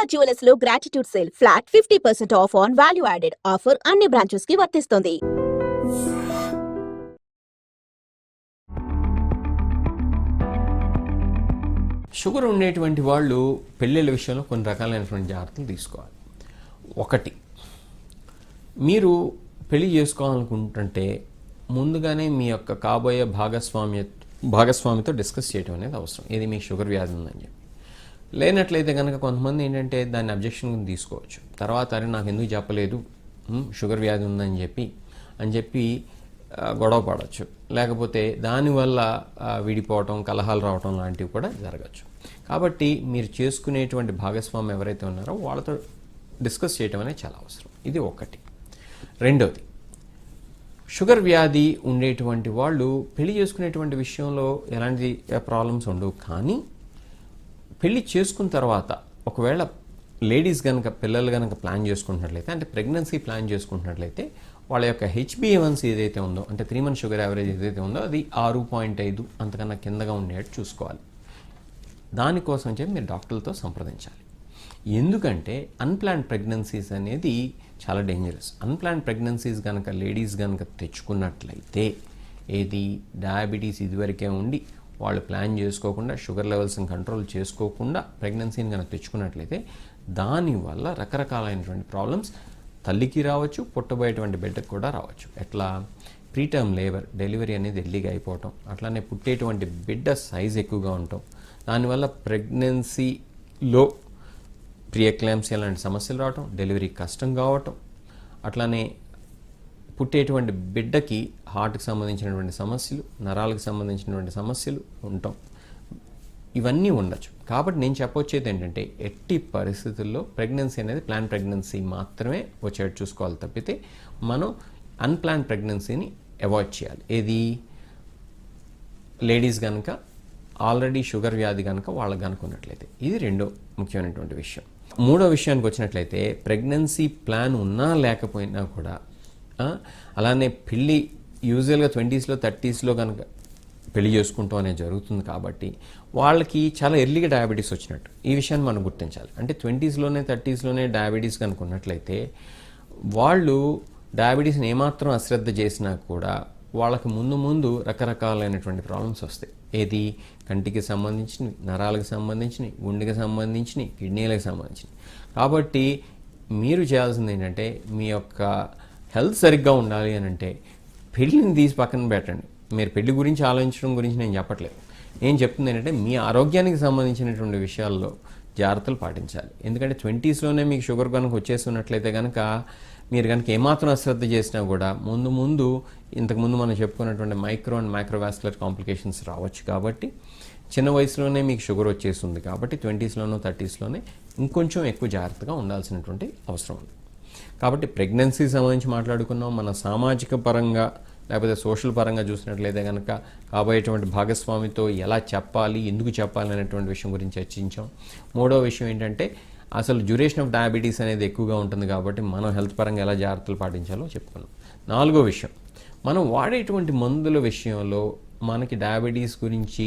Sharada జ్యువెలర్స్లో gratitude sale flat fifty percent off on value added offer అన్ని బ్రాంచెస్కి వర్తిస్తుంది. Sugar ఉండేటువంటి వాళ్ళు పెళ్ళిళ్ళ విషయంలో కొన్ని రకాలైనటువంటి జాగ్రత్తలు తీసుకోవాలి. ఒకటి మీరు పెళ్ళి చేసుకోవాలనుకుంటుంటే ముందుగానే మీ యొక్క కాబోయే భాగస్వామ్య భాగస్వామితో డిస్కస్ చేయడం అనేది అవసరం. ఇది మీ షుగర్ వ్యాధి ఉందని చెప్పి. లేనట్లయితే కనుక కొంతమంది ఏంటంటే దాన్ని అబ్జెక్షన్ తీసుకోవచ్చు. తర్వాత అరే నాకు ఎందుకు చెప్పలేదు? షుగర్ వ్యాధి ఉందని చెప్పి అని చెప్పి గొడవ పడవచ్చు లేకపోతే దానివల్ల విడిపోవటం కలహాలు రావటం లాంటివి కూడా జరగచ్చు. కాబట్టి మీరు చేసుకునేటువంటి భాగస్వామి ఎవరైతే ఉన్నారో వాళ్ళతో డిస్కస్ చేయటం అనేది చాలా అవసరం. ఇది ఒకటి. రెండోది షుగర్ వ్యాధి ఉండేటువంటి వాళ్ళు పెళ్ళి చేసుకునేటువంటి విషయంలో ఎలాంటి ప్రాబ్లమ్స్ ఉండవు. కానీ పెళ్ళి చేసుకున్న తర్వాత ఒకవేళ లేడీస్ కనుక పిల్లలు కనుక ప్లాన్ చేసుకుంటున్నట్లయితే అంటే ప్రెగ్నెన్సీ ప్లాన్ చేసుకుంటున్నట్లయితే వాళ్ళ యొక్క హెచ్బిఏవన్స్ ఏదైతే ఉందో అంటే త్రీ మంత్ షుగర్ యావరేజ్ ఏదైతే ఉందో అది ఆరు పాయింట్ ఐదు అంతకన్నా కిందగా ఉండేట్టు చూసుకోవాలి. దానికోసం చెప్పి మీరు డాక్టర్లతో సంప్రదించాలి. ఎందుకంటే అన్ప్లాన్ ప్రెగ్నెన్సీస్ అనేది చాలా డేంజరస్ అన్ప్లాన్ ప్రెగ్నెన్సీస్ కనుక లేడీస్ కనుక తెచ్చుకున్నట్లయితే ఏది? డయాబెటీస్ ఇదివరకే ఉండి వాళ్ళు ప్లాన్ చేసుకోకుండా షుగర్ లెవెల్స్ని కంట్రోల్ చేసుకోకుండా ప్రెగ్నెన్సీని కనుక తెచ్చుకున్నట్లయితే దానివల్ల రకరకాలైనటువంటి ప్రాబ్లమ్స్ తల్లికి రావచ్చు పుట్టబోయేటువంటి బిడ్డకు కూడా రావచ్చు. ఎట్లా? ప్రీటర్మ్ లేబర్ డెలివరీ అనేది ఎల్లిగా అయిపోవటం అట్లానే పుట్టేటువంటి బిడ్డ సైజ్ ఎక్కువగా ఉండటం దానివల్ల ప్రెగ్నెన్సీలో ప్రియక్లాంసీ అలాంటి సమస్యలు రావటం డెలివరీ కష్టం కావటం అట్లానే పుట్టేటువంటి బిడ్డకి హార్ట్కి సంబంధించినటువంటి సమస్యలు నరాలకు సంబంధించినటువంటి సమస్యలు ఉంటాం ఇవన్నీ ఉండొచ్చు. కాబట్టి నేను చెప్పొచ్చేది ఏంటంటే ఎట్టి పరిస్థితుల్లో ప్రెగ్నెన్సీ అనేది ప్లాన్ ప్రెగ్నెన్సీ మాత్రమే వచ్చేట్టు చూసుకోవాలి తప్పితే మనం అన్ప్లాన్ ప్రెగ్నెన్సీని అవాయిడ్ చేయాలి. ఏది? లేడీస్ కనుక ఆల్రెడీ షుగర్ వ్యాధి కనుక వాళ్ళకి కనుక ఉన్నట్లయితే. ఇది రెండో ముఖ్యమైనటువంటి విషయం. మూడో విషయానికి వచ్చినట్లయితే ప్రెగ్నెన్సీ ప్లాన్ ఉన్నా లేకపోయినా కూడా అలానే పెళ్ళి యూజువల్గా ట్వంటీస్లో థర్టీస్లో కనుక పెళ్ళి చేసుకుంటాం అనేది జరుగుతుంది కాబట్టి వాళ్ళకి చాలా ఎర్లీగా డయాబెటీస్ వచ్చినట్టు. ఈ విషయాన్ని మనం గుర్తించాలి. అంటే ట్వంటీస్లోనే థర్టీస్లోనే డయాబెటీస్ కనుక ఉన్నట్లయితే వాళ్ళు డయాబెటీస్ని ఏమాత్రం అశ్రద్ధ చేసినా కూడా వాళ్ళకి ముందు ముందు రకరకాలైనటువంటి ప్రాబ్లమ్స్ వస్తాయి. ఏది? కంటికి సంబంధించినవి నరాలకు సంబంధించినవి గుండెకి సంబంధించినవి కిడ్నీలకు సంబంధించినవి. కాబట్టి మీరు చేయాల్సింది ఏంటంటే మీ యొక్క హెల్త్ సరిగ్గా ఉండాలి అని అంటే పెళ్ళిని తీసి పక్కన పెట్టండి. మీరు పెళ్ళి గురించి ఆలోచించడం గురించి నేను చెప్పట్లేదు. నేను చెప్తుంది ఏంటంటే మీ ఆరోగ్యానికి సంబంధించినటువంటి విషయాల్లో జాగ్రత్తలు పాటించాలి. ఎందుకంటే ట్వంటీస్లోనే మీకు షుగర్ కనుక వచ్చేస్తున్నట్లయితే కనుక మీరు కనుక ఏమాత్రం అశ్రద్ధ చేసినా కూడా ముందు ముందు ఇంతకుముందు మనం చెప్పుకున్నటువంటి మైక్రో అండ్ మైక్రోవాస్కులర్ కాంప్లికేషన్స్ రావచ్చు కాబట్టి చిన్న వయసులోనే మీకు షుగర్ వచ్చేస్తుంది కాబట్టి ట్వంటీస్లోనో థర్టీస్లోనే ఇంకొంచెం ఎక్కువ జాగ్రత్తగా ఉండాల్సినటువంటి అవసరం ఉంది. కాబట్టి ప్రెగ్నెన్సీ సంబంధించి మాట్లాడుకున్నాం. మన సామాజిక పరంగా లేకపోతే సోషల్ పరంగా చూసినట్లయితే కనుక కాబోయేటువంటి భాగస్వామితో ఎలా చెప్పాలి ఎందుకు చెప్పాలి అనేటువంటి విషయం గురించి చర్చించాం. మూడో విషయం ఏంటంటే అసలు డ్యూరేషన్ ఆఫ్ డయాబెటీస్ అనేది ఎక్కువగా ఉంటుంది కాబట్టి మనం హెల్త్ పరంగా ఎలా జాగ్రత్తలు పాటించాలో చెప్పుకున్నాం. నాలుగో విషయం మనం వాడేటువంటి మందుల విషయంలో మనకి డయాబెటీస్ గురించి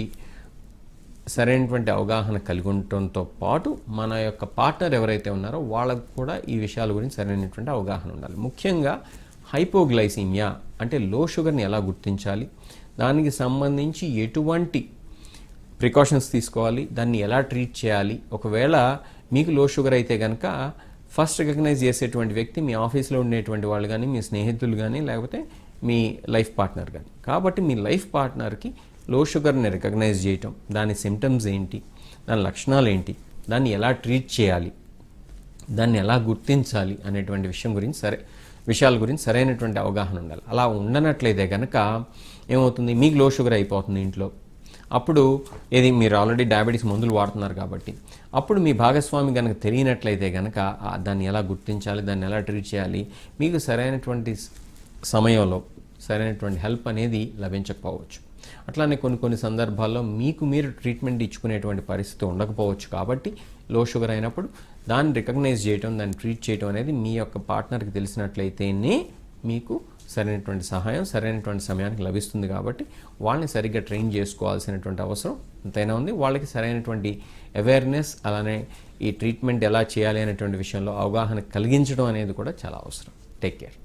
సరైనటువంటి అవగాహన కలిగి ఉండటంతో పాటు మన యొక్క పార్ట్నర్ ఎవరైతే ఉన్నారో వాళ్ళకు కూడా ఈ విషయాల గురించి సరైనటువంటి అవగాహన ఉండాలి. ముఖ్యంగా హైపోగ్లైసీమియా అంటే లో షుగర్ని ఎలా గుర్తించాలి? దానికి సంబంధించి ఎటువంటి ప్రికాషన్స్ తీసుకోవాలి? దాన్ని ఎలా ట్రీట్ చేయాలి? ఒకవేళ మీకు లో షుగర్ అయితే కనుక ఫస్ట్ రికగ్నైజ్ చేసేటువంటి వ్యక్తి మీ ఆఫీస్లో ఉండేటువంటి వాళ్ళు కానీ మీ స్నేహితులు కానీ లేకపోతే మీ లైఫ్ పార్ట్నర్ కానీ కాబట్టి మీ లైఫ్ పార్ట్నర్కి లో షుగర్ని రికగ్నైజ్ చేయటం దాని సిమ్టమ్స్ ఏంటి దాని లక్షణాలు ఏంటి దాన్ని ఎలా ట్రీట్ చేయాలి దాన్ని ఎలా గుర్తించాలి అనేటువంటి విషయం గురించి సరే విషయాల గురించి సరైనటువంటి అవగాహన ఉండాలి. అలా ఉండనట్లయితే కనుక ఏమవుతుంది? మీకు లో షుగర్ అయిపోతుంది ఇంట్లో. అప్పుడు ఏది? మీరు ఆల్రెడీ డయాబెటీస్ మందులు వాడుతున్నారు కాబట్టి. అప్పుడు మీ భాగస్వామి కనుక తెలియనట్లయితే కనుక దాన్ని ఎలా గుర్తించాలి దాన్ని ఎలా ట్రీట్ చేయాలి మీకు సరైనటువంటి సమయంలో సరైనటువంటి హెల్ప్ అనేది లభించకపోవచ్చు. అట్లానే కొన్ని కొన్ని సందర్భాల్లో మీకు మీరు ట్రీట్మెంట్ ఇచ్చుకునేటువంటి పరిస్థితి ఉండకపోవచ్చు కాబట్టి లో షుగర్ అయినప్పుడు దాన్ని రికగ్నైజ్ చేయటం దాన్ని ట్రీట్ చేయటం అనేది మీ యొక్క పార్ట్నర్కి తెలిసినట్లయితేనే మీకు సరైనటువంటి సహాయం సరైనటువంటి సమయానికి లభిస్తుంది కాబట్టి వాళ్ళని సరిగ్గా ట్రైన్ చేసుకోవాల్సినటువంటి అవసరం ఎంతైనా ఉంది. వాళ్ళకి సరైనటువంటి అవేర్నెస్ అలానే ఈ ట్రీట్మెంట్ ఎలా చేయాలి అనేటువంటి విషయంలో అవగాహన కలిగించడం అనేది కూడా చాలా అవసరం. Take care